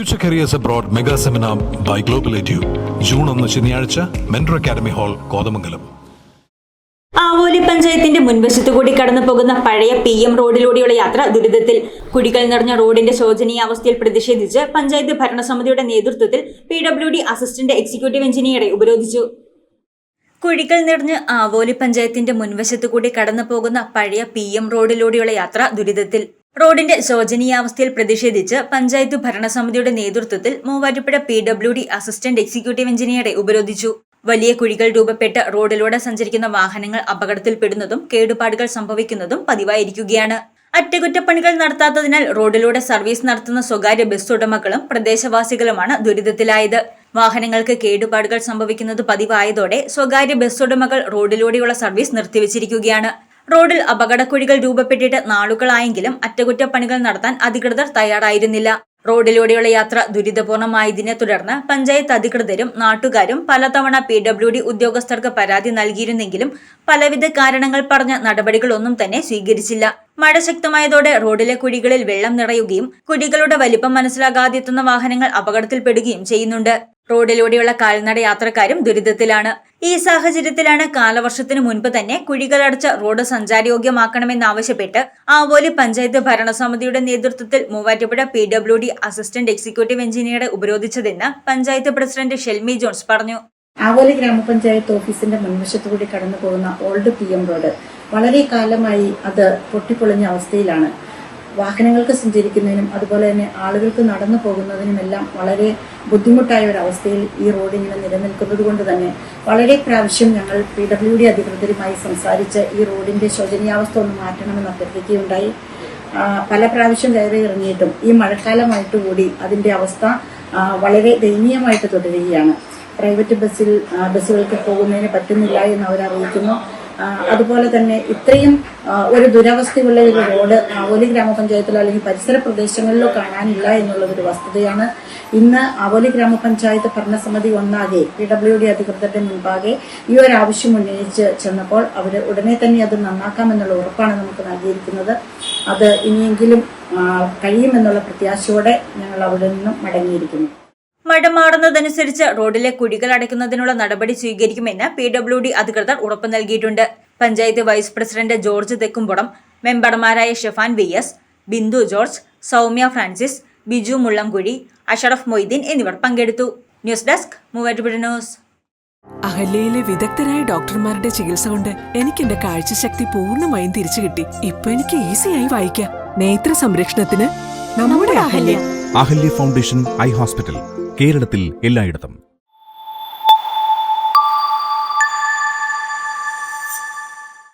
Future careers abroad mega seminar by global edu June ഒന്ന് ശനിയാഴ്ച mentor academy hall Kothamangalam. Avoli പഞ്ചായത്തിന്റെ മുൻവശത്തു കൂടി കടന്നു പോകുന്ന പഴയ പി എം റോഡിലൂടെയുള്ള യാത്ര ദുരിതത്തിൽ. കുടികൾ നിറഞ്ഞ റോഡിന്റെ ശോചനീയാവസ്ഥയിൽ പ്രതിഷേധിച്ച് പഞ്ചായത്ത് ഭരണസമിതിയുടെ നേതൃത്വത്തിൽ P W D assistant executive എഞ്ചിനീയറെ ഉപരോധിച്ചു. കുഴികൾ നിറഞ്ഞ് ആവോലി പഞ്ചായത്തിന്റെ മുൻവശത്തു കൂടി കടന്നു പോകുന്ന പഴയ പി എം റോഡിലൂടെയുള്ള യാത്ര ദുരിതത്തിൽ. റോഡിന്റെ ശോചനീയാവസ്ഥയിൽ പ്രതിഷേധിച്ച് പഞ്ചായത്ത് ഭരണസമിതിയുടെ നേതൃത്വത്തിൽ Muvattupuzha P W D assistant executive എഞ്ചിനീയറെ ഉപരോധിച്ചു. വലിയ കുഴികൾ രൂപപ്പെട്ട് റോഡിലൂടെ സഞ്ചരിക്കുന്ന വാഹനങ്ങൾ അപകടത്തിൽപ്പെടുന്നതും കേടുപാടുകൾ സംഭവിക്കുന്നതും പതിവായിരിക്കുകയാണ്. അറ്റകുറ്റപ്പണികൾ നടത്താത്തതിനാൽ റോഡിലൂടെ സർവീസ് നടത്തുന്ന സ്വകാര്യ ബസ് ഉടമകളും പ്രദേശവാസികളുമാണ് ദുരിതത്തിലായത്. വാഹനങ്ങൾക്ക് കേടുപാടുകൾ സംഭവിക്കുന്നത് പതിവായതോടെ സ്വകാര്യ ബസ് ഉടമകൾ റോഡിലൂടെയുള്ള സർവീസ് നിർത്തിവച്ചിരിക്കുകയാണ്. റോഡിൽ അപകടക്കുഴികൾ രൂപപ്പെട്ടിട്ട് നാളുകളായെങ്കിലും അറ്റകുറ്റപ്പണികൾ നടത്താൻ അധികൃതർ തയ്യാറായിരുന്നില്ല. റോഡിലൂടെയുള്ള യാത്ര ദുരിതപൂർണമായതിനെ തുടർന്ന് പഞ്ചായത്ത് അധികൃതരും നാട്ടുകാരും പലതവണ പി ഡബ്ല്യു ഡി ഉദ്യോഗസ്ഥർക്ക് പരാതി നൽകിയിരുന്നെങ്കിലും പലവിധ കാരണങ്ങൾ പറഞ്ഞ നടപടികളൊന്നും തന്നെ സ്വീകരിച്ചില്ല. മഴ ശക്തമായതോടെ റോഡിലെ കുഴികളിൽ വെള്ളം നിറയുകയും കുഴികളുടെ വലിപ്പം മനസ്സിലാകാതെത്തുന്ന വാഹനങ്ങൾ അപകടത്തിൽപ്പെടുകയും ചെയ്യുന്നുണ്ട്. റോഡിലൂടെയുള്ള കാൽനട യാത്രക്കാരും ദുരിതത്തിലാണ്. ഈ സാഹചര്യത്തിലാണ് കാലവർഷത്തിന് മുൻപ് തന്നെ കുഴികളടച്ച റോഡ് സഞ്ചാരയോഗ്യമാക്കണമെന്നാവശ്യപ്പെട്ട് ആവോലി പഞ്ചായത്ത് ഭരണസമിതിയുടെ നേതൃത്വത്തിൽ Muvattupuzha P W D assistant executive എഞ്ചിനീയറെ ഉപരോധിച്ചതെന്ന് പഞ്ചായത്ത് പ്രസിഡന്റ് ഷെൽമി ജോൺസ് പറഞ്ഞു. ആവോലി ഗ്രാമപഞ്ചായത്ത് ഓഫീസിന്റെ മുൻവശത്തുകൂടി കടന്നു പോകുന്ന ഓൾഡ് പി എം റോഡ് വളരെ കാലമായി അത് പൊട്ടിപ്പൊളിഞ്ഞ അവസ്ഥയിലാണ്. വാഹനങ്ങൾക്ക് സഞ്ചരിക്കുന്നതിനും അതുപോലെ തന്നെ ആളുകൾക്ക് നടന്നു പോകുന്നതിനുമെല്ലാം വളരെ ബുദ്ധിമുട്ടായ ഒരു അവസ്ഥയിൽ ഈ റോഡ് ഇങ്ങനെ നിലനിൽക്കുന്നത് കൊണ്ട് തന്നെ വളരെ പ്രാവശ്യം ഞങ്ങൾ പി ഡബ്ല്യു ഡി അധികൃതരുമായി സംസാരിച്ച് ഈ റോഡിന്റെ ശോചനീയാവസ്ഥ ഒന്ന് മാറ്റണമെന്ന് അഭ്യർത്ഥിക്കുകയുണ്ടായി. പല പ്രാവശ്യം കയറി ഇറങ്ങിയിട്ടും ഈ മഴക്കാലമായിട്ട് കൂടി അതിന്റെ അവസ്ഥ വളരെ ദയനീയമായിട്ട് തുടരുകയാണ്. പ്രൈവറ്റ് ബസ്സിൽ ബസ്സുകൾക്ക് പോകുന്നതിന് പറ്റുന്നില്ല എന്ന് അവർ അറിയിക്കുന്നു അതുപോലെ തന്നെ ഇത്രയും ഒരു ദുരവസ്ഥയുള്ള ഒരു റോഡ് അവലി ഗ്രാമപഞ്ചായത്തിലോ അല്ലെങ്കിൽ പരിസര പ്രദേശങ്ങളിലോ കാണാനില്ല എന്നുള്ളതൊരു വസ്തുതയാണ്. ഇന്ന് അവലി ഗ്രാമപഞ്ചായത്ത് ഭരണസമിതി ഒന്നാകെ പി ഡബ്ല്യു ഡി അധികൃതരുടെ മുൻപാകെ ഈ ഒരു ആവശ്യം ഉന്നയിച്ച് ചെന്നപ്പോൾ അവർ ഉടനെ തന്നെ അത് നന്നാക്കാമെന്നുള്ള ഉറപ്പാണ് നമുക്ക് നൽകിയിരിക്കുന്നത്. അത് ഇനിയെങ്കിലും കഴിയുമെന്നുള്ള പ്രത്യാശയോടെ ഞങ്ങൾ അവിടെ നിന്നും മടങ്ങിയിരിക്കുന്നു. മഴ മാറുന്നതനുസരിച്ച് റോഡിലെ കുഴികൾ അടയ്ക്കുന്നതിനുള്ള നടപടി സ്വീകരിക്കുമെന്ന് പി ഡബ്ല്യു ഡി അധികൃതർ ഉറപ്പു നൽകിയിട്ടുണ്ട്. Panchayat vice president George Thekkumpuram മെമ്പർമാരായ Shefan V S Bindu George Soumya Francis Biju Mullamkuzhi Ashraf Moideen എന്നിവർ പങ്കെടുത്തു. News desk Muvattupuzha news. അഹല്യയിലെ വിദഗ്ധരായ ഡോക്ടർമാരുടെ ചികിത്സ കൊണ്ട് എനിക്ക് എന്റെ കാഴ്ചശക്തി പൂർണമായും തിരിച്ചു കിട്ടി. ഇപ്പൊ എനിക്ക് ഈസിയായി വായിക്കാം. നേത്ര സംരക്ഷണത്തിന് നമ്മുടെ Ahalya. Ahalya foundation eye hospital കേരളത്തിൽ എല്ലായിടത്തും.